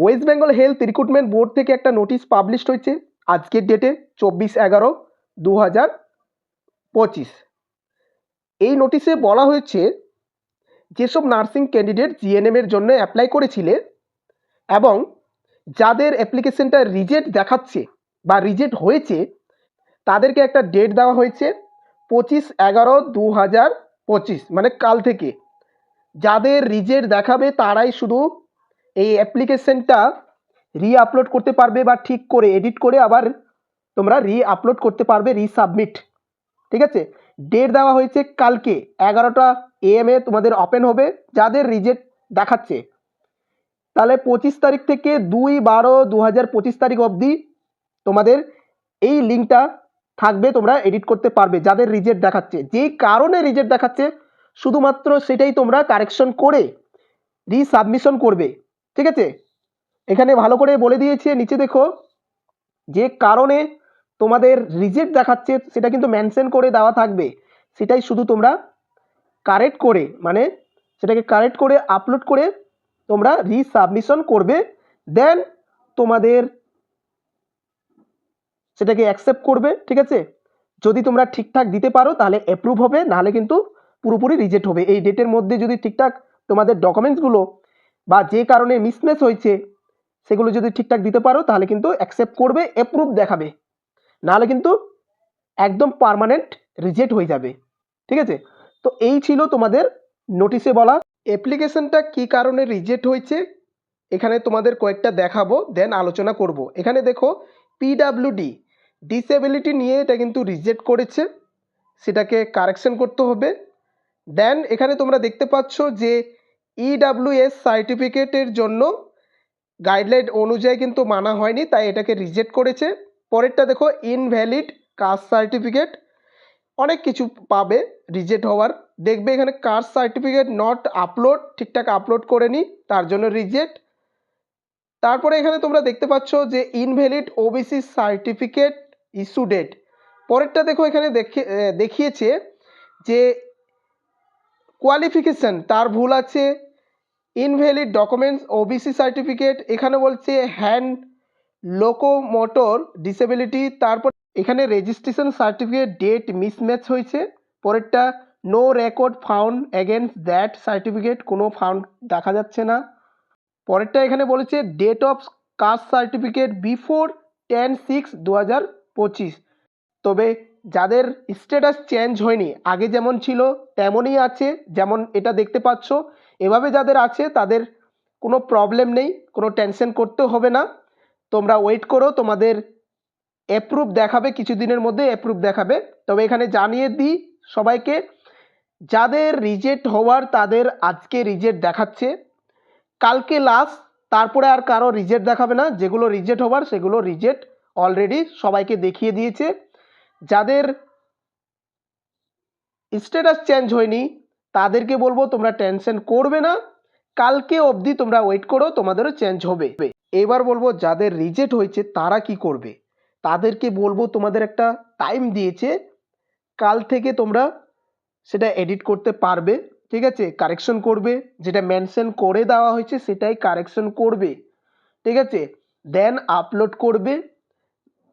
West Bengal health recruitment board থেকে একটা notice published হয়েছে আজকের ডেটে চব্বিশ এগারো দু হাজার পঁচিশ। এই নোটিশে বলা হয়েছে, যেসব নার্সিং ক্যান্ডিডেট জিএনএম এর জন্য অ্যাপ্লাই করেছিলে এবং যাদের অ্যাপ্লিকেশনটা রিজেক্ট দেখাচ্ছে বা রিজেক্ট হয়েছে, তাদেরকে একটা ডেট দেওয়া হয়েছে পঁচিশ এগারো দু হাজার পঁচিশ মানে কাল থেকে। যাদের রিজেক্ট দেখাবে তারাই শুধু এই অ্যাপ্লিকেশনটা রি আপলোড করতে পারবে বা ঠিক করে এডিট করে আবার তোমরা রি আপলোড করতে পারবে রি সাবমিট ঠিক আছে? ডেট দেওয়া হয়েছে কালকে, এগারোটা এএম এ তোমাদের ওপেন হবে, যাদের রিজেক্ট দেখাচ্ছে। তাহলে পঁচিশ তারিখ থেকে দুই বারো দু হাজার পঁচিশ তারিখ অবধি তোমাদের এই লিঙ্কটা থাকবে, তোমরা এডিট করতে পারবে, যাদের রিজেক্ট দেখাচ্ছে। যেই কারণে রিজেক্ট দেখাচ্ছে, শুধুমাত্র সেটাই তোমরা কারেকশন করে রিসাবমিশন করবে। ঠিক আছে? এখানে ভালো করে বলে দিয়েছে, নিচে দেখো, যে কারণে তোমাদের রিজেক্ট দেখাচ্ছে, সেটা কিন্তু মেনশন করে দেওয়া থাকবে। সেটাই শুধু তোমরা কারেক্ট করে মানে সেটাকে কারেক্ট করে আপলোড করে তোমরা রিসাবমিশন করবে দেন তোমাদের সেটাকে অ্যাকসেপ্ট করবে, ঠিক আছে? যদি তোমরা ঠিকঠাক দিতে পারো, তাহলে অ্যাপ্রুভ হবে, নাহলে কিন্তু পুরোপুরি রিজেক্ট হবে। এই ডেটের মধ্যে যদি ঠিকঠাক তোমাদের ডকুমেন্টসগুলো বা যে কারণে মিসম্যাচ হয়েছে, সেগুলো যদি ঠিকঠাক দিতে পারো, তাহলে কিন্তু অ্যাকসেপ্ট করবে অ্যাপ্রুভ দেখাবে। নাহলে কিন্তু একদম পারমানেন্ট রিজেক্ট হয়ে যাবে। ঠিক আছে? তো এই ছিল তোমাদের নোটিশে বলা। অ্যাপ্লিকেশনটা কী কারণে রিজেক্ট হয়েছে, এখানে তোমাদের কয়েকটা দেখাবো দেন আলোচনা করব। এখানে দেখো পিডাব্লিউডি ডিসেবিলিটি নিয়ে এটা কিন্তু রিজেক্ট করেছে। সেটাকে কারেকশন করতে হবে। দেন এখানে তোমরা দেখতে পাচ্ছ যে ইডাব্লিউএস সার্টিফিকেটের জন্য গাইডলাইন অনুযায়ী কিন্তু মানা হয়নি, তাই এটাকে রিজেক্ট করেছে। পরেরটা দেখো ইনভ্যালিড কাস্ট সার্টিফিকেট অনেক কিছু পাবে রিজেক্ট হওয়ার। দেখবে এখানে কাস্ট সার্টিফিকেট নট আপলোড ঠিকঠাক আপলোড করেনি তার জন্য রিজেক্ট তারপরে এখানে তোমরা দেখতে পাচ্ছ যে invalid OBC certificate issue date পরেরটা দেখো, এখানে দেখে দেখিয়েছে যে কোয়ালিফিকেশন তার ভুল আছে ইনভ্যালিড ডকুমেন্টস ওবিসি সার্টিফিকেট, এখানে বলছে হ্যান্ড লোকোমোটর ডিসেবিলিটি, তারপর এখানে রেজিস্ট্রেশন সার্টিফিকেট, ডেট মিসম্যাচ হয়েছে, পরেরটা no record found against that certificate, কোনো ফাউন্ড দেখা যাচ্ছে না। পরেরটা এখানে বলেছে date of caste certificate before ten six দু হাজার পঁচিশ। তবে যাদের স্ট্যাটাস চেঞ্জ হয়নি, আগে যেমন ছিল, তেমনই আছে, যেমন এটা দেখতে পাচ্ছ। এভাবে যাদের আছে, তাদের কোনো প্রবলেম নেই, কোনো টেনশন করতে হবে না। তোমরা ওয়েট করো, তোমাদের অ্যাপ্রুভ দেখাবে, কিছুদিনের মধ্যে অ্যাপ্রুভ দেখাবে। তবে এখানে জানিয়ে দিই সবাইকে, যাদের রিজেক্ট হওয়ার তাদের আজকে রিজেক্ট দেখাচ্ছে। কালকে লাস্ট তারপরে আর কারও রিজেক্ট দেখাবে না। যেগুলো রিজেক্ট হওয়ার সেগুলো রিজেক্ট অলরেডি সবাইকে দেখিয়ে দিয়েছে। যাদের স্ট্যাটাস চেঞ্জ হয়নি, তাদেরকে বলব তোমরা টেনশন করবে না। কালকে অবধি তোমরা ওয়েট করো, তোমাদেরও চেঞ্জ হবে। এবার বলব, যাদের রিজেক্ট হয়েছে, তারা কি করবে? তাদেরকে বলব, তোমাদের একটা টাইম দিয়েছে। কাল থেকে তোমরা সেটা এডিট করতে পারবে, ঠিক আছে? কারেকশন করবে, যেটা মেনশন করে দেওয়া হয়েছে, সেটাই কারেকশন করবে, ঠিক আছে? দেন আপলোড করবে।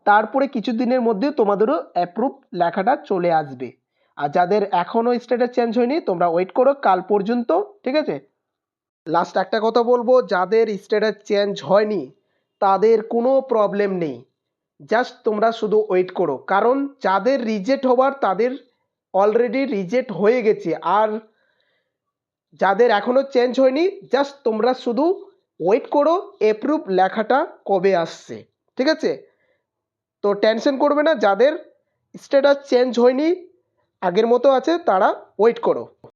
তারপরে কিছুদিনের মধ্যে তোমাদেরও অ্যাপ্রুভ লেখাটা চলে আসবে। আর যাদের এখনও স্ট্যাটাস চেঞ্জ হয়নি, তোমরা ওয়েট করো, কাল পর্যন্ত, ঠিক আছে? লাস্ট একটা কথা বলব, যাদের স্ট্যাটাস চেঞ্জ হয়নি, তাদের কোনো প্রবলেম নেই। জাস্ট তোমরা শুধু ওয়েট করো। কারণ যাদের রিজেক্ট হওয়ার তাদের অলরেডি রিজেক্ট হয়ে গেছে। আর যাদের এখনও চেঞ্জ হয়নি জাস্ট তোমরা শুধু ওয়েট করো অ্যাপ্রুভ লেখাটা কবে আসছে। ঠিক আছে? তো টেনশন করবে না যাদের স্ট্যাটাস চেঞ্জ হয়নি আগের মতো আছে তারা ওয়েট করো।